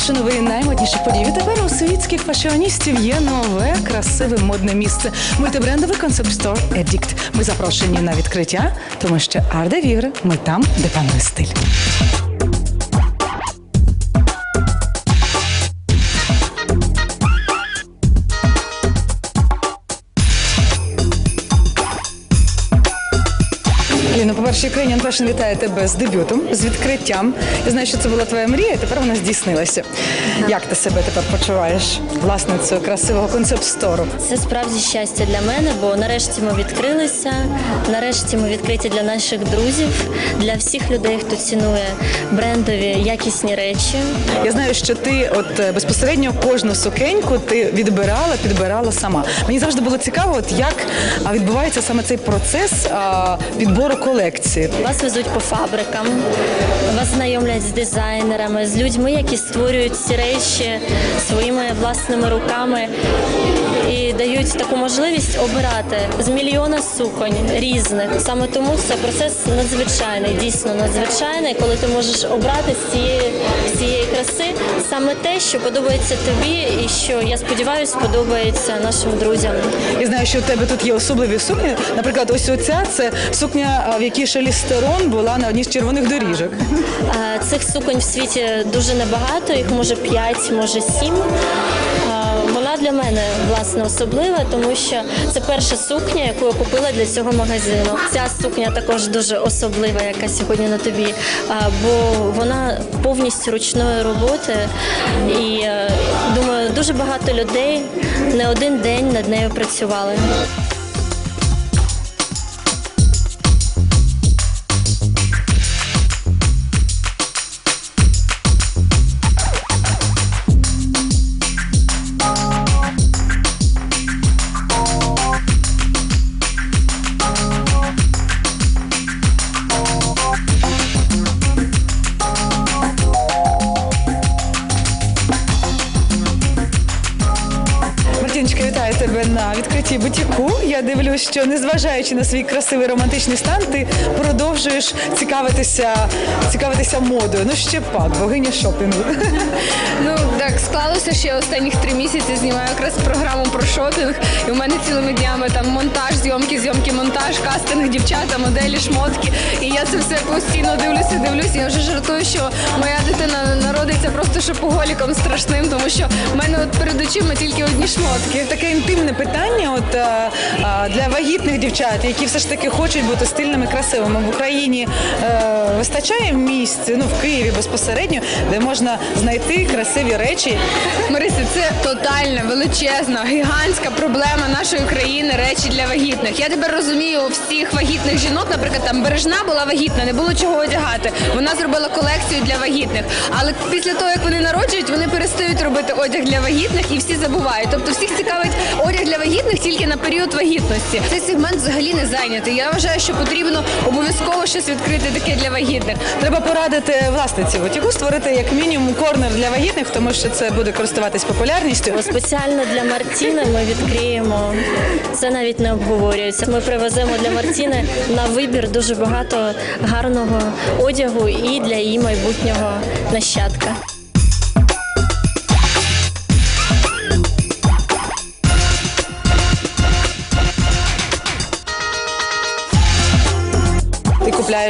наші нові наймодніші події. Тепер у світських фашіоністів є нове красиве модне місце. Мультибрендовий концепт стор Едікт. Ми запрошені на відкриття, тому що Арде Вігре. Ми там, де панує стиль. Ліно, по-перше, Ukrainian Fashion вітає тебе з дебютом, з відкриттям. Я знаю, що це була твоя мрія, і тепер вона здійснилася. Як ти себе тепер почуваєш власницею красивого концепт-стору? Це справді щастя для мене, бо нарешті ми відкрилися. Нарешті ми відкриті для наших друзів, для всіх людей, хто цінує брендові якісні речі. Я знаю, що ти от е, безпосередньо кожну сукеньку ти відбирала, підбирала сама. Мені завжди було цікаво, от як відбувається саме цей процес а, підбору колекції. Вас везуть по фабрикам, вас знайомлять з дизайнерами, з людьми, які створюють ці речі своїми власними руками дають таку можливість обирати з мільйона суконь різних. Саме тому це процес надзвичайний, дійсно надзвичайний, коли ти можеш обрати з цієї, з цієї краси саме те, що подобається тобі, і що я сподіваюся, подобається нашим друзям. Я знаю, що у тебе тут є особливі сукні. Наприклад, ось оця це сукня, в якій Шелі Стерон була на одній з червоних доріжок. Цих суконь в світі дуже небагато, їх може 5, може 7. Вона для мене власне особлива, тому що це перша сукня, яку я купила для цього магазину. Ця сукня також дуже особлива, яка сьогодні на тобі, бо вона повністю ручної роботи. І е, думаю, дуже багато людей не один день над нею працювали. Тебе на відкритті бутіку. Я дивлюсь, що незважаючи на свій красивий романтичний стан, ти продовжуєш цікавитися, цікавитися модою. Ну ще пак, богиня шопінгу. Ну так склалося, що я останніх три місяці знімаю якраз програму про шопінг. І у мене цілими днями там монтаж, зйомки, зйомки, монтаж, кастинг, дівчата, моделі, шмотки. І я це все постійно дивлюся, дивлюся. Я вже жартую, що моя дитина народиться просто шопоголіком страшним, тому що в мене от перед очима тільки одні шмотки. Таке інтимне питання, от е, е, для вагітних дівчат, які все ж таки хочуть бути стильними, красивими в Україні. е, вистачає місць, ну в Києві безпосередньо, де можна знайти красиві речі. Марися, це тотальна, величезна, гігантська проблема нашої країни речі для вагітних. Я тепер розумію у всіх вагітних жінок. Наприклад, там бережна була вагітна, не було чого одягати. Вона зробила колекцію для вагітних. Але після того, як вони народжують, вони перестають робити одяг для вагітних і всі забувають. Тобто всіх цікавить одяг для вагітних тільки на період вагітності. Цей сегмент взагалі не зайнятий. Я вважаю, що потрібно обов'язково щось відкрити таке для вагітних. Треба порадити власниці бутіку створити як мінімум корнер для вагітних, тому що це буде користуватись популярністю. Спеціально для Мартіни ми відкриємо. Це навіть не обговорюється. Ми привеземо для Мартіни на вибір дуже багато гарного одягу і для її майбутнього нащадка.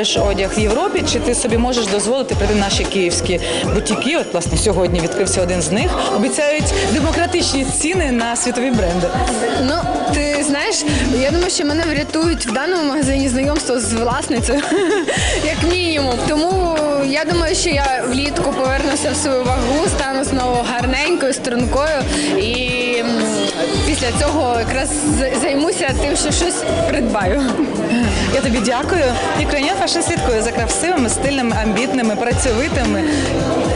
Купляєш одяг в Європі, чи ти собі можеш дозволити прийти в наші київські бутіки? От власне сьогодні відкрився один з них. Обіцяють демократичні ціни на світові бренди. Ну, ти знаєш, я думаю, що мене врятують в даному магазині знайомство з власницею, як мінімум. Тому я думаю, що я влітку повернуся в свою вагу, стану знову гарненькою, стрункою і після цього якраз займуся тим, що щось придбаю. Я тобі дякую. Ukrainian Fashion слідкує за красивими, стильними, амбітними, працьовитими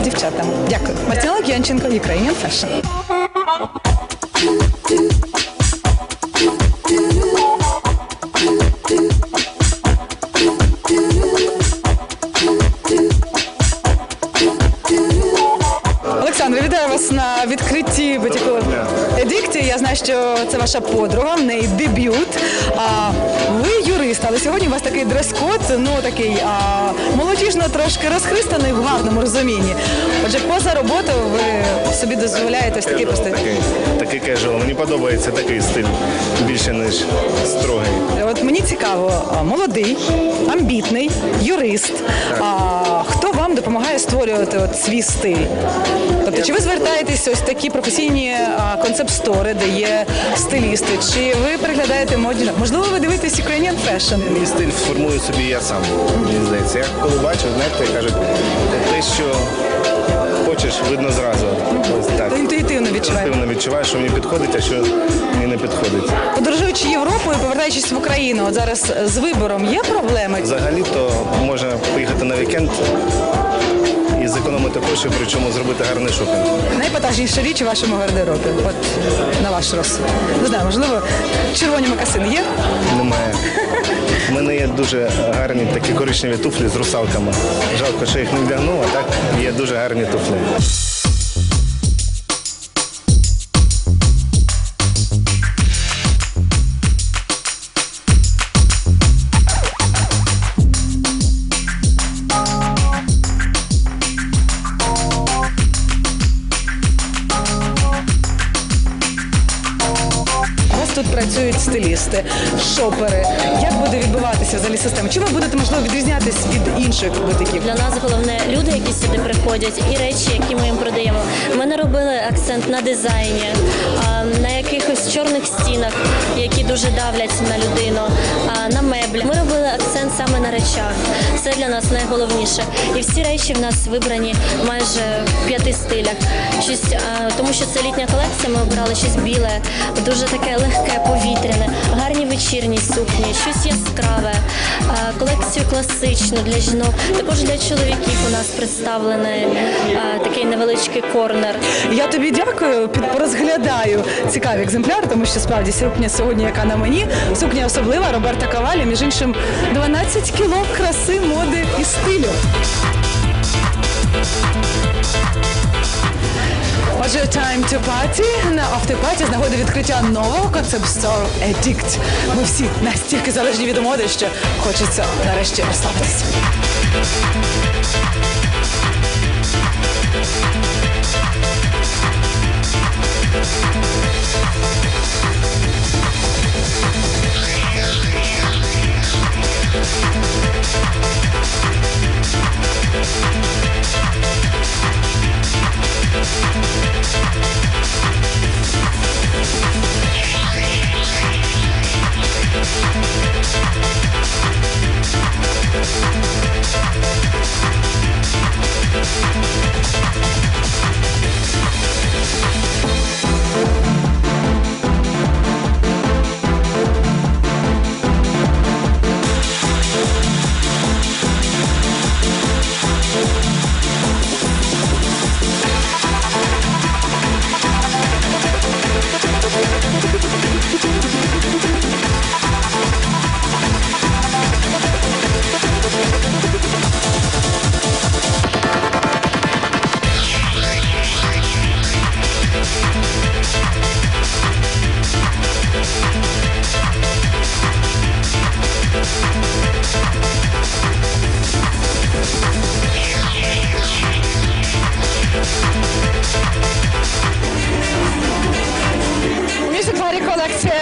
дівчатами. Дякую. Мартіна Лук'янченко, Ukrainian Fashion. Олександр, вітаю вас на відкритті бутіку Едикті. Я знаю, що це ваша подруга, в неї дебют. А ви юрист, але сьогодні у вас такий дрес-код, ну такий а, молодіжно трошки розхристаний в гарному розумінні. Отже, поза роботою ви собі дозволяєте ось такий просто. Такий, такий кежуал. Мені подобається такий стиль більше ніж строгий. От мені цікаво, а, молодий, амбітний, юрист. А хто вам допомагає створювати от свій стиль? Тобто, чи ви звертаєтесь ось такі професійні концепт-стори, де є стилісти, чи ви переглядаєте модні? Можливо, ви дивитесь Ukrainian Fashion? Мій стиль формую собі я сам. Мені здається. Я коли бачу, знаєте, кажуть, те, що хочеш, видно зразу. Ось так. Інтуїтивно відчуваєте. Інтуїтивно відчуваю, що мені підходить, а що мені не підходить. Подорожуючи Європою, повертаючись в Україну, от зараз з вибором є проблеми? Взагалі-то можна поїхати на вікенд і зекономити гроші, причому зробити гарний шопінг. Найпотажніша річ у вашому гардеробі, от на ваш розсуд. Не знаю, можливо, червоні макасини є? Немає. У мене є дуже гарні такі коричневі туфлі з русалками. Жалко, що їх не вдягнув, а так є дуже гарні туфлі. Працюють стилісти, шопери. Як буде відбуватися взагалі система? Чим ви будете можливо відрізнятись від інших бутиків? Для нас головне люди, які сюди приходять, і речі, які ми їм продаємо. Ми не робили акцент на дизайні, на якихось чорних стінах, які дуже давлять на людину, на меблях. Ми робили акцент саме на речах. Це для нас найголовніше. І всі речі в нас вибрані майже в п'яти стилях. Щось, тому що це літня колекція. Ми обирали щось біле, дуже таке легке, повітряне, гарні вечірні сукні, щось яскраве, колекцію класичну для жінок. Також для чоловіків у нас представлений такий невеличкий корнер. Я тобі дякую, під порозглядаю цікаві екземпляри, тому що справді сукня сьогодні, яка на мені, сукня особлива Роберта Кавалі, між іншим 12 кіло краси, моди і стилю. Отже, time to party на автопаті з нагоди відкриття нового концепт store Addict. Ми всі настільки залежні від моди, що хочеться нарешті розслабитися. Місяць колекція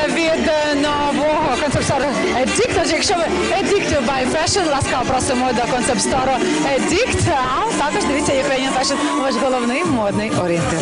від е, нового концепт-стору Edict. Отже, якщо ви Едікт by fashion, ласка, просимо до концепт-стору Edict. А також дивіться Ukrainian Fashion, ваш головний модний орієнтир.